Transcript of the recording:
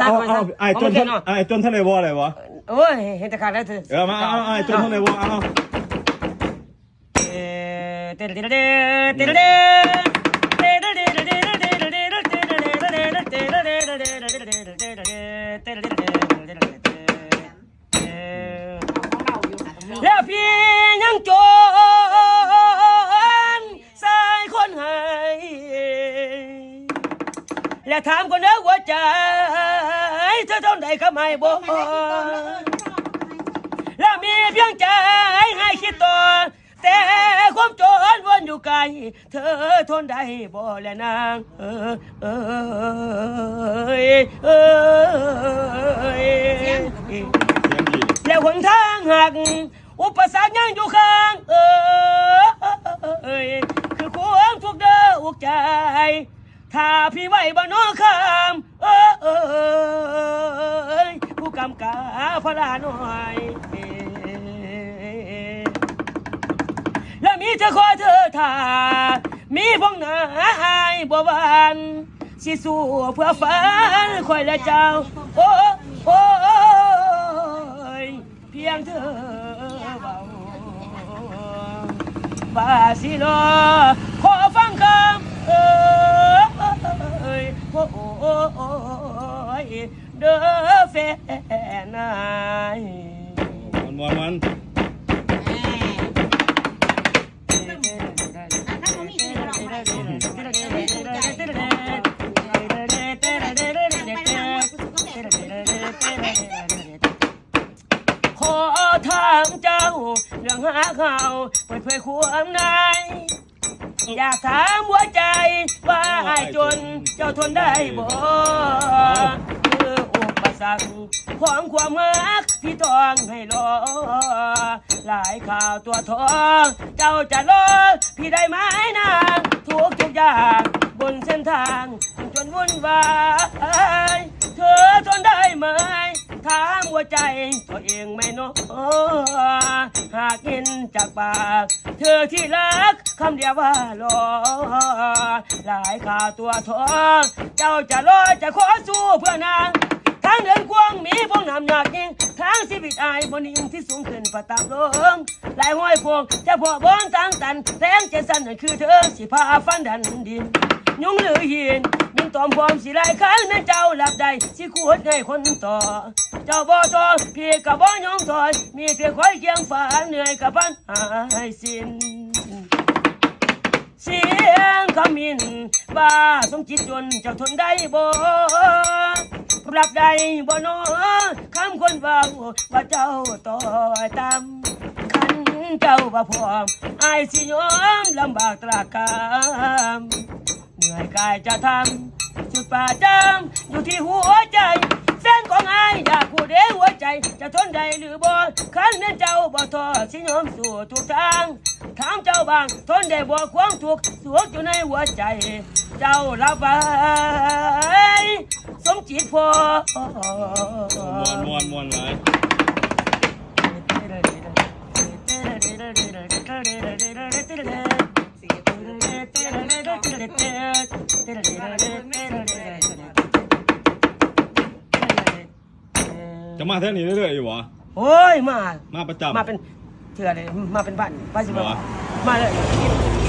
ตัเอามเอาไอ้จนท่าไอ้จนท่านหร่วะอะไรวะโอ้ยเห็นแต่ขาดแล้วเถอะเออมาเอาไอ้จนท่าไหร่วอเอาเออเต้นเต้นเต้นเต้นเต้นเต้เต้เต้นเต้นเต้นเต้นเต้นเต้นเต้นเต้นเต้นเต้นเต้เต้เต้เต้นเต้นเต้นเนเต้นเต้นเท่าใดก็ไม่บอกแล้วมีเพียงใจให้คิดต่อแต่ความโจรวนอยู่ไกล เธอทนได้บ่แลนางเออเออเออเสียแล้วหนทางหัก อุปสรรคยังอยู่ข้างเออเอยคือควงทุกข์เด้ออุกใจ ถ้าพี่ไหวบ่น้อคำเออเอยผู้กำกา พระลาน้อยแล้วมีเธอคอยเธอท่ามีพงหนาอายบ่วานสิสู้เพื่อฝันคอยและเจ้า โอ้โอ้ยเพียงเธอเบาบาสิโลขอฟังคำเอ้ยโอ้ย เด้อแฟนนายมันมันมันขอถามเจ้าเรื่องหาเขาเปิดเผยความในอยากถามหัวใจว่าจนเจ้าทนได้บ่ สรรคของความรักที่ต้องให้รอ หลายข่าวตัวทอง เจ้าจะรอพี่ได้ไหมนางทุกทุกอย่างบนเส้นทางจนวุ่นวายเธอทนได้ไหมถามหัวใจตัวเองไม่น้อหากเห็นจากปาก เธอที่รักคำเดียวว่ารอ หลายข่าวตัวทอง เจ้าจะรอจะขอสู้เพื่อนาง ทางเดินกว้างำนักยิ่งทางชีวิตอายบนยิ่งที่สูงขึ้นประตับลงหลายห้อยพวงจะพอบอนทางตันแรงเจสันนั่นคือเธอสิพาฟันดันดินยุงหรือหินมินตอมพร้อมสิไล่ขันแม่เจ้าหลับใดสิขวดให้คนต่อ เจ้าบ่ต่อพี่กับบ่ยอมถอย มีเพียงคอยเคียงฝันเหนื่อยกับพันหายสิ้นเสียงคำมินว่าสมจิตจนเจ้าทนได้บ่ รับได้บ่นอคำคนเว่าว่าเจ้าต่อตามขันเจ้าว่าพร้อมอายสิยอมลำบากตรากกามเหนื่อยกายจะทำจุดป่าจำอยู่ที่หัวใจเส้นของอายอยากพูดเองหัวใจ จะทนได้หรือบ่ขันแม่นเจ้าบ่ทอสิยอมสู่ทุกทางถามเจ้าบางทนได้บ่ควงทุกสวกอยู่ในหัวใจ เจ้ารับไว้สมจิตพอมวนมวนหลยจะมาเท่านี้เรื่อยๆอยู่วะโอ้ยมา มาประจำมาเป็นเถื่อเลย มาเป็นบ้านบ้านสิบมาเลย